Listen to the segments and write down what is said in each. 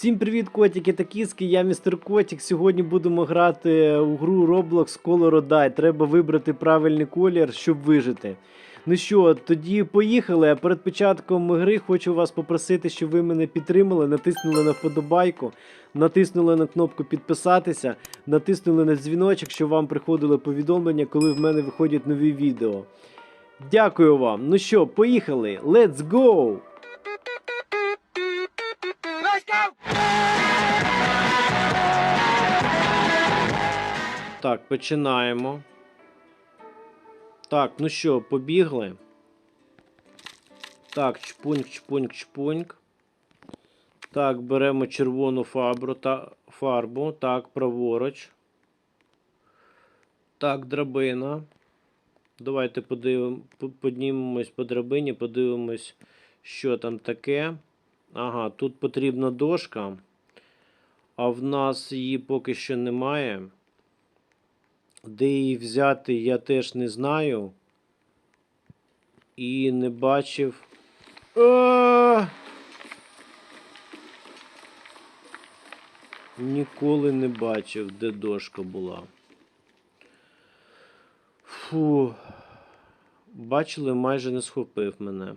Всім привіт, котики та кіски, я містер Котик. Сьогодні будемо грати у гру Roblox Color Die. Треба вибрати правильний колір, щоб вижити. Ну що, тоді поїхали. Перед початком гри хочу вас попросити, щоб ви мене підтримали, натиснули на вподобайку, натиснули на кнопку підписатися, натиснули на дзвіночок, щоб вам приходило повідомлення, коли в мене виходять нові відео. Дякую вам. Ну що, поїхали. Let's go! Так, починаємо. Так, ну що, побігли. Так, чпуньк, чпуньк, чпуньк. Так, беремо червону фабру та фарбу. Так, праворуч. Так, драбина. Давайте подивимо, піднімемось по драбині, подивимось, що там таке. Ага, тут потрібна дошка. А в нас її поки що немає. Де її взяти, я теж не знаю. І не бачив. А! Ніколи не бачив, де дошка була. Фу. Бачили, майже не схопив мене.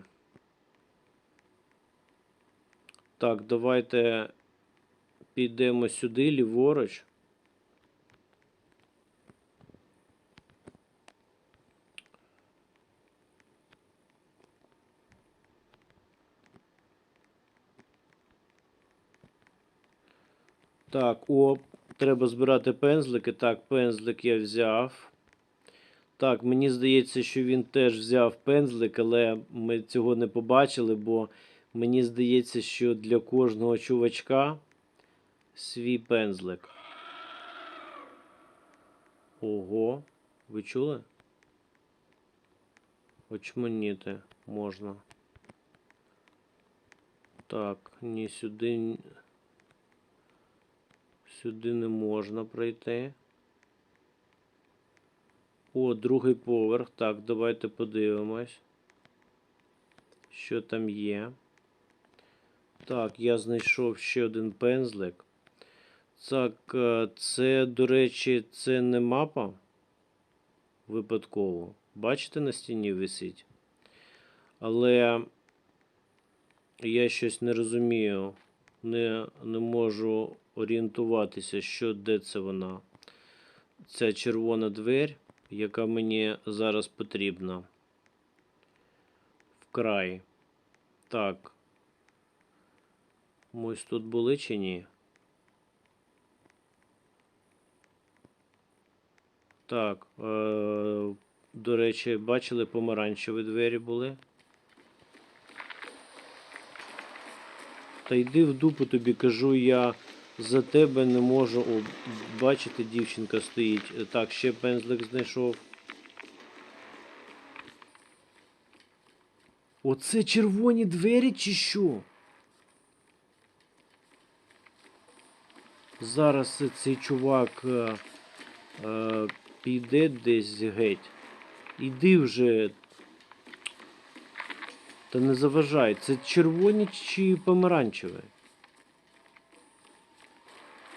Так, давайте підемо сюди, ліворуч. Так, о, треба збирати пензлики. Так, пензлик я взяв. Так, мені здається, що він теж взяв пензлик, але ми цього не побачили, бо мені здається, що для кожного чувачка свій пензлик. Ого, ви чули? Очманіти можна. Так, ні сюди. Сюди не можна пройти. О, другий поверх. Так, давайте подивимось. Що там є. Так, я знайшов ще один пензлик. Так, е, це, до речі, це не мапа. Випадково. Бачите, на стіні висить. Але я щось не розумію. Не, не можу орієнтуватися, що де це вона. Ця червона двері яка мені зараз потрібна. Вкрай. Так. Ми ось тут були чи ні? Так. Е- до речі, бачили, помаранчеві двері були. Та йди в дупу тобі кажу, я за тебе не можу. О, бачите, дівчинка стоїть. Так, ще пензлик знайшов. Оце червоні двері чи що? Зараз цей чувак е, е, піде десь геть. Іди вже. Та не заважай. Це червоні чи помаранчеві?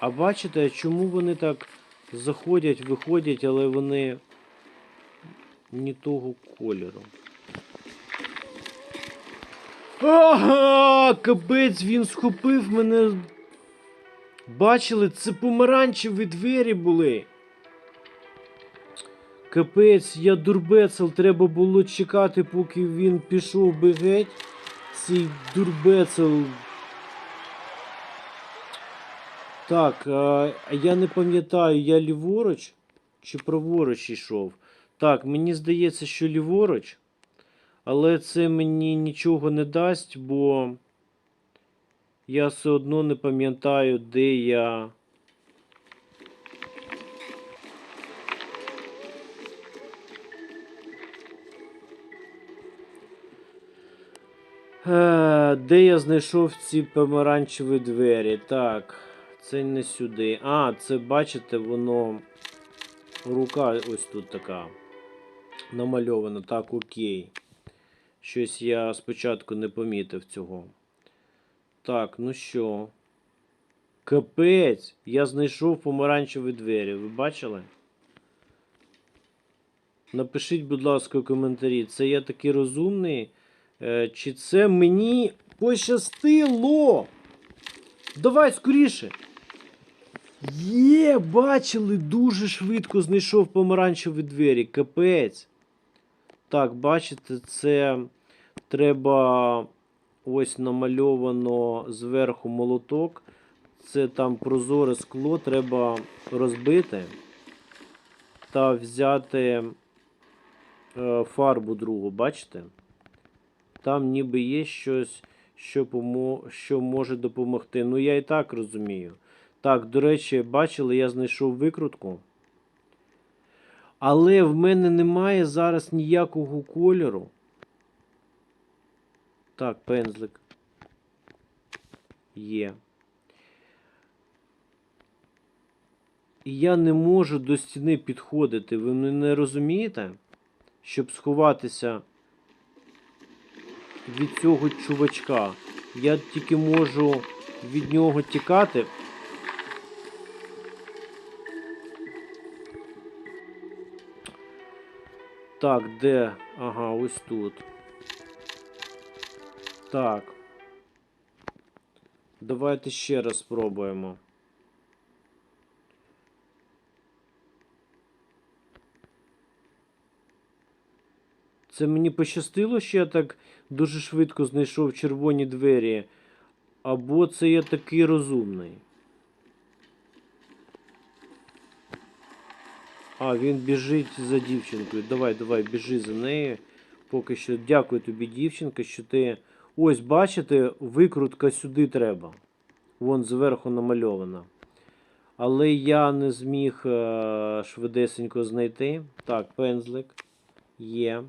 А бачите, чому вони так заходять, виходять, але вони не того кольору. Ага, капець, він схопив мене. Бачили, це помаранчеві двері були. Капець, я дурбецел, треба було чекати, поки він пішов би геть. Цей дурбецел. Так, а, я не пам'ятаю, я ліворуч чи праворуч йшов. Так, мені здається, що ліворуч. Але це мені нічого не дасть, бо я все одно не пам'ятаю, де я. Е, Де я знайшов ці помаранчеві двері? Так, це не сюди. А, це бачите, воно. Рука ось тут така. Намальована. Так, окей. Щось я спочатку не помітив цього. Так, ну що? Капець, я знайшов помаранчеві двері. Ви бачили? Напишіть, будь ласка, коментарі, це я такий розумний, е, чи це мені пощастило? Давай скоріше. Є, бачили, дуже швидко знайшов помаранчеві двері. Капець. Так, бачите, це треба ось намальовано зверху молоток. Це там прозоре скло треба розбити та взяти е, фарбу другу, бачите? Там ніби є щось, що, що може допомогти. Ну, я і так розумію. Так, до речі, бачили, я знайшов викрутку. Але в мене немає зараз ніякого кольору. Так, пензлик. Є. І я не можу до стіни підходити. Ви мене не розумієте? Щоб сховатися від цього чувачка. Я тільки можу від нього тікати. Так, де? Ага, ось тут. Так. Давайте ще раз спробуємо. Це мені пощастило, що я так дуже швидко знайшов червоні двері. Або це я такий розумний. А, він біжить за дівчинкою. Давай, давай, біжи за нею. Поки що. Дякую тобі, дівчинка, що ти. Ось, бачите, викрутка сюди треба. Вон зверху намальована. Але я не зміг е, швидесенько знайти. Так, пензлик. Є.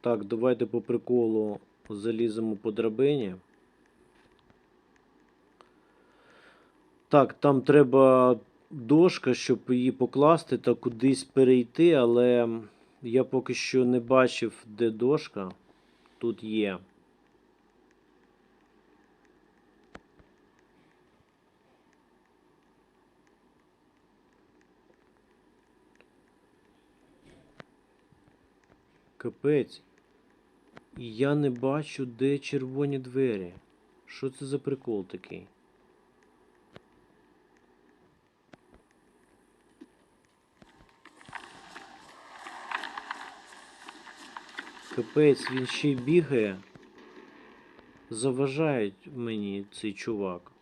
Так, давайте по приколу заліземо по драбині. Так, там треба дошка, щоб її покласти та кудись перейти, але я поки що не бачив, де дошка. Тут є. Капець. І я не бачу, де червоні двері. Що це за прикол такий? Капець, він ще й бігає. Заважає мені цей чувак.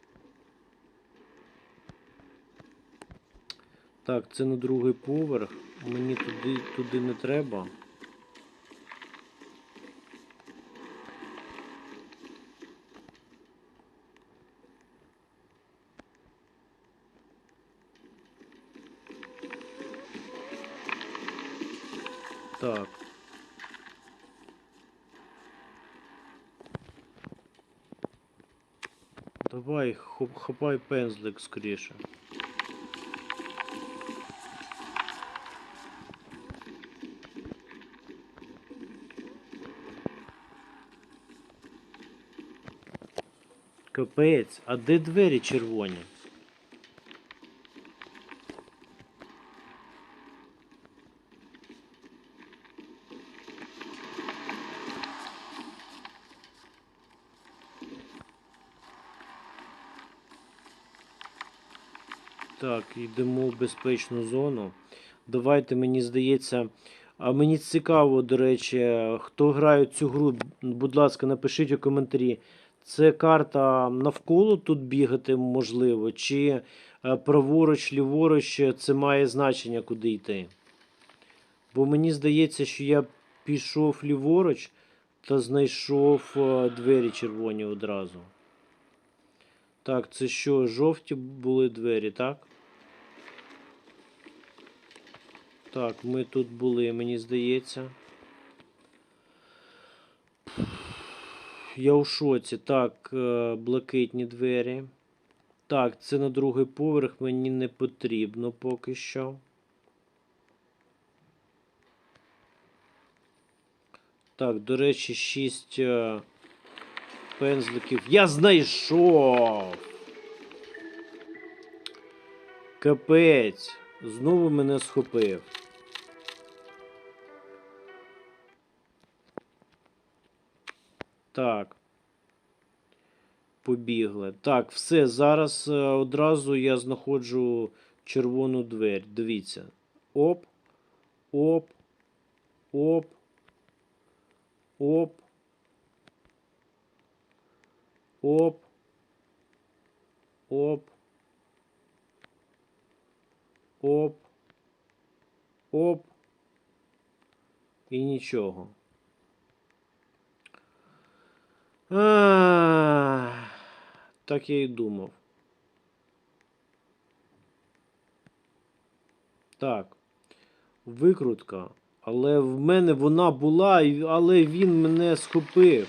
Так, це на другий поверх. Мені туди, туди не треба. Так. Давай, хоп, хапай пензлик скоріше. Капець, а де двері червоні? Так, йдемо в безпечну зону. Давайте, мені здається. А мені цікаво, до речі, хто грає цю гру, будь ласка, напишіть у коментарі. Це карта навколо тут бігати можливо, чи е, праворуч, ліворуч це має значення, куди йти. Бо мені здається, що я пішов ліворуч та знайшов е, двері червоні одразу. Так, це що, жовті були двері, так? Так, ми тут були, мені здається. Я у шоці. Так, е, блакитні двері. Так, це на другий поверх мені не потрібно поки що. Так, до речі, 6 пензликів. Я знайшов! Капець. Знову мене схопив. Так. Побігли. Так, все. Зараз е, одразу я знаходжу червону дверь. Дивіться. Оп, оп, оп, оп. Оп. Оп. Оп. Оп. І нічого. Ах, Так я і думав. Так. Викрутка. Але в мене вона була, але він мене схопив.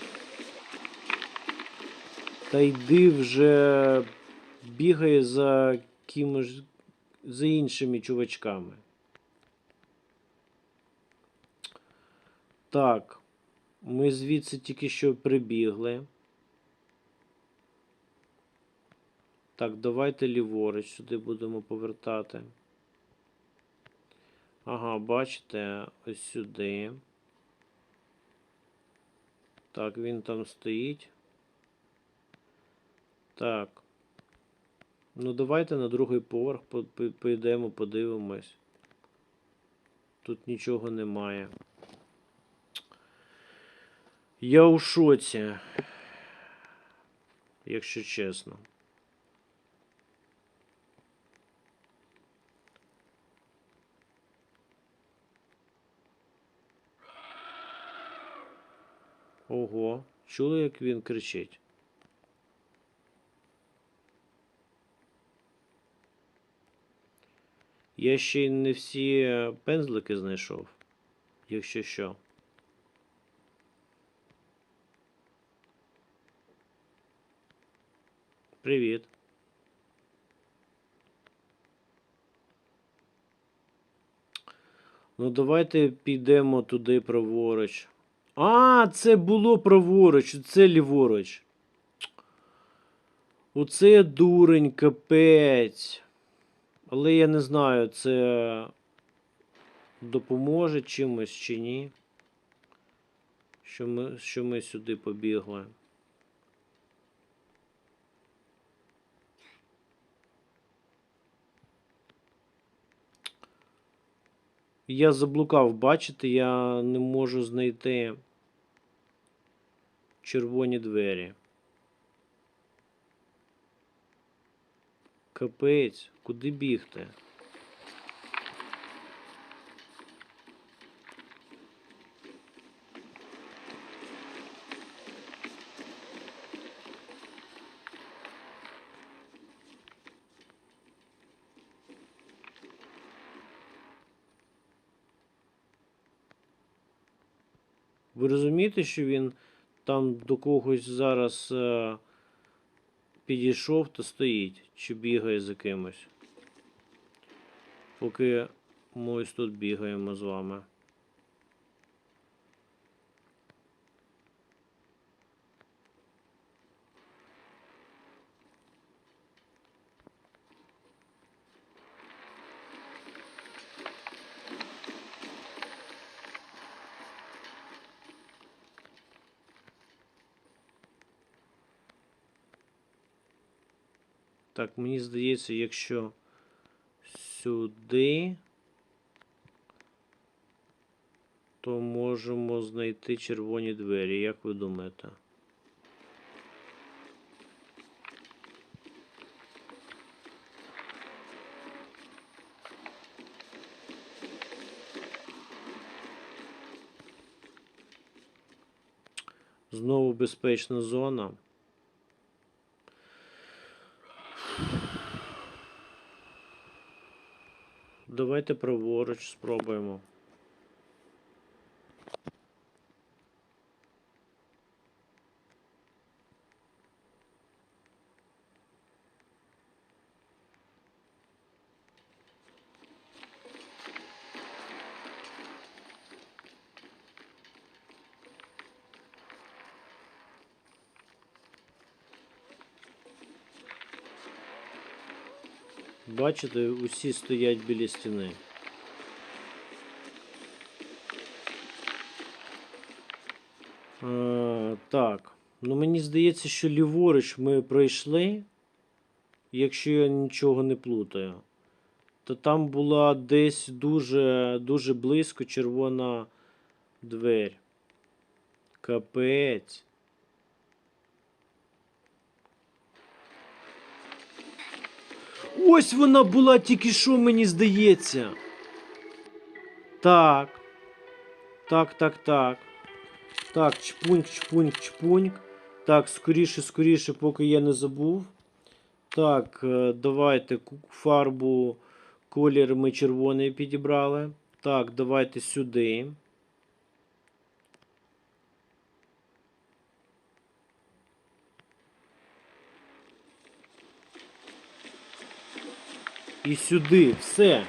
Та йди вже бігає за кимось, за іншими чувачками. Так. Ми звідси тільки що прибігли. Так, давайте ліворуч сюди будемо повертати. Ага, бачите, ось сюди. Так, він там стоїть. Так. Ну, давайте на другий поверх по- по- поїдемо, подивимось. Тут нічого немає. Я у шоці, якщо чесно. Ого, чули, як він кричить? Я ще й не всі пензлики знайшов, якщо що. Привіт. Ну, давайте підемо туди праворуч. А, це було праворуч, це ліворуч. Оце дурень, капець. Але я не знаю, це допоможе чимось чи ні. Що ми, що ми сюди побігли. Я заблукав, бачите, я не можу знайти червоні двері. Капець, куди бігти? Розумієте, що він там до когось зараз е, підійшов та стоїть, чи бігає за кимось? Поки ми ось тут бігаємо з вами. Так, мені здається, якщо сюди, то можемо знайти червоні двері. Як ви думаєте? Знову безпечна зона. Давайте праворуч спробуємо. Бачите, усі стоять біля стіни. Е, так. Ну мені здається, що ліворуч ми пройшли, якщо я нічого не плутаю. То там була десь дуже, дуже близько червона двері. Капець. Ось вона була тільки що, мені здається. Так. Так, так, так. Так, чпуньк, чпуньк, чпуньк. Так, скоріше, скоріше, поки я не забув. Так, е, давайте фарбу, колір ми червоний підібрали. Так, давайте сюди. І сюди, все.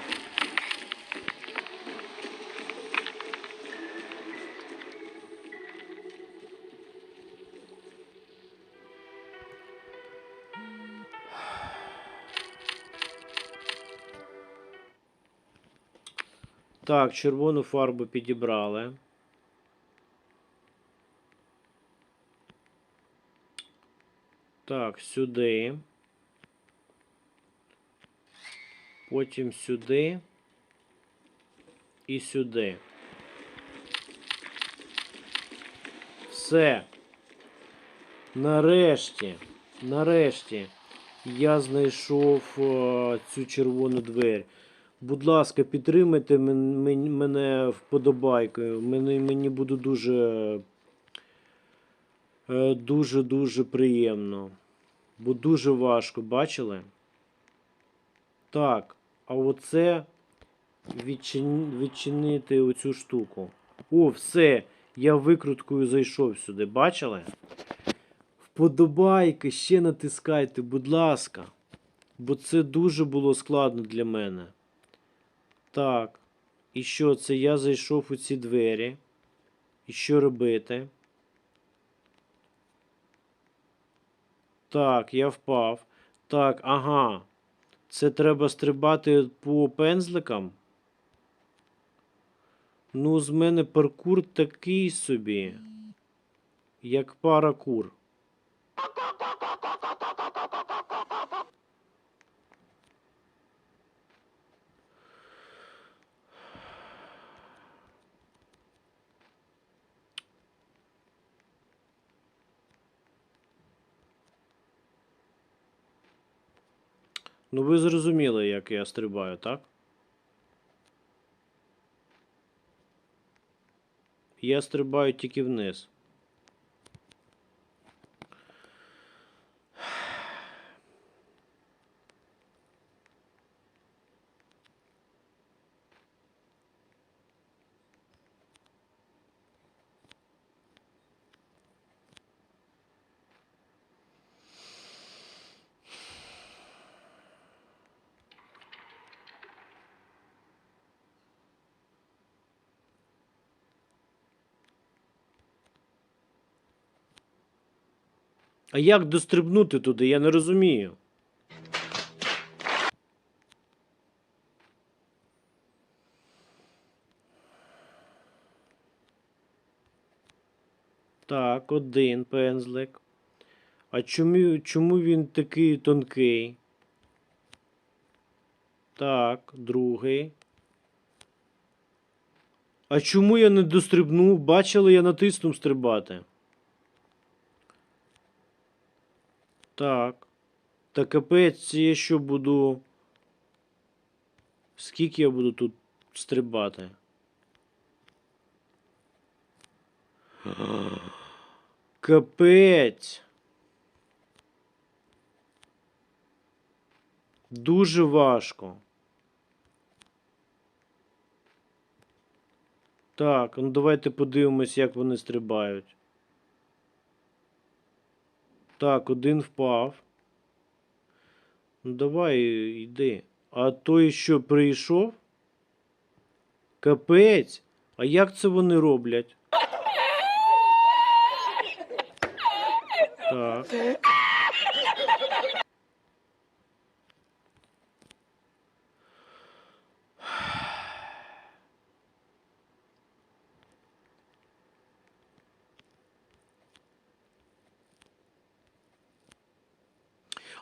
Так, червону фарбу підібрали. Так, сюди. Потім сюди. І сюди. Все. Нарешті. Нарешті. Я знайшов е, цю червону двері. Будь ласка, підтримайте мен- мен- мене вподобайкою. Мені, мені буде дуже. Дуже-дуже приємно. Бо дуже важко, бачили? Так, а оце відчин... відчинити оцю штуку. О, все, я викруткою зайшов сюди. Бачили? Вподобайки, ще натискайте, будь ласка. Бо це дуже було складно для мене. Так. І що це? Я зайшов у ці двері. І що робити? Так, я впав. Так, ага. Це треба стрибати по пензликам. Ну, з мене паркур такий собі, як пара кур. Ну, ви зрозуміли, як я стрибаю, так? Я стрибаю тільки вниз. А як дострибнути туди, я не розумію. Так, один пензлик. А чому, чому він такий тонкий? Так, другий. А чому я не дострибнув? Бачили, я натиснув стрибати. Так. Та капець, я що буду. Скільки я буду тут стрибати? Капець. Дуже важко. Так, ну давайте подивимось, як вони стрибають. Так, один впав. Ну давай, йди. А той, що прийшов? Капець. А як це вони роблять?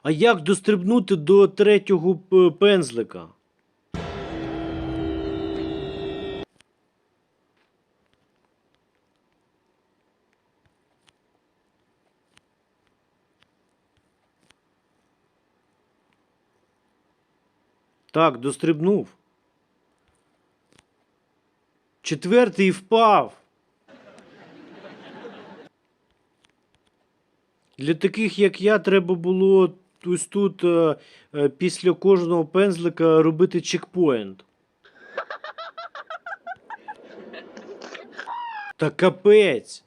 А як дострибнути до третього пензлика? Так, дострибнув. Четвертий впав. Для таких, як я, треба було ось тут е, е, після кожного пензлика робити чекпоінт. Та капець.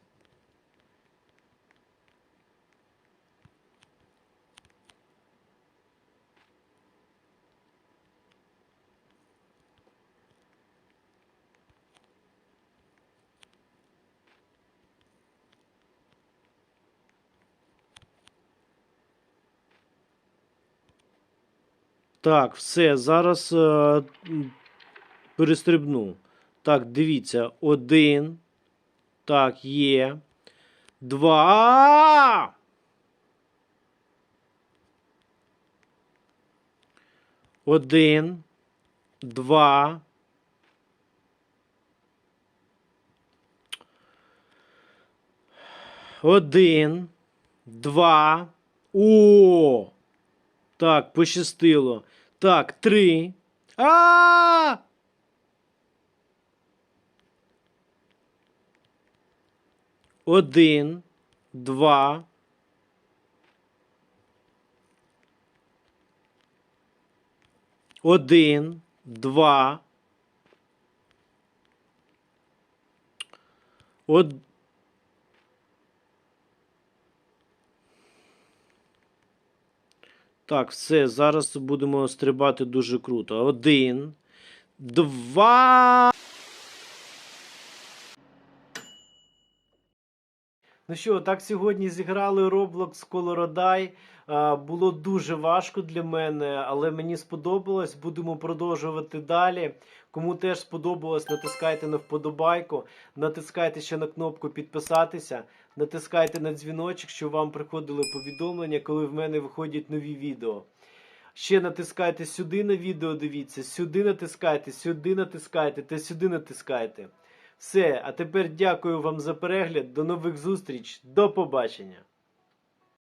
Так, все, зараз е, перестрибну. Так, дивіться, один. Так, є. Два. Один. Два. Один. Два. О! Так, пощастило. Так, три. А! Один, два. Один, два. Од... Так, все, зараз будемо стрибати дуже круто. Один, два. Ну що, так сьогодні зіграли Roblox Coloroday. А, Було дуже важко для мене, але мені сподобалось. Будемо продовжувати далі. Кому теж сподобалось, натискайте на вподобайку, натискайте ще на кнопку підписатися, натискайте на дзвіночок, щоб вам приходили повідомлення, коли в мене виходять нові відео. Ще натискайте сюди на відео, дивіться, сюди натискайте, сюди натискайте та сюди натискайте. Все, а тепер дякую вам за перегляд. До нових зустріч. До побачення.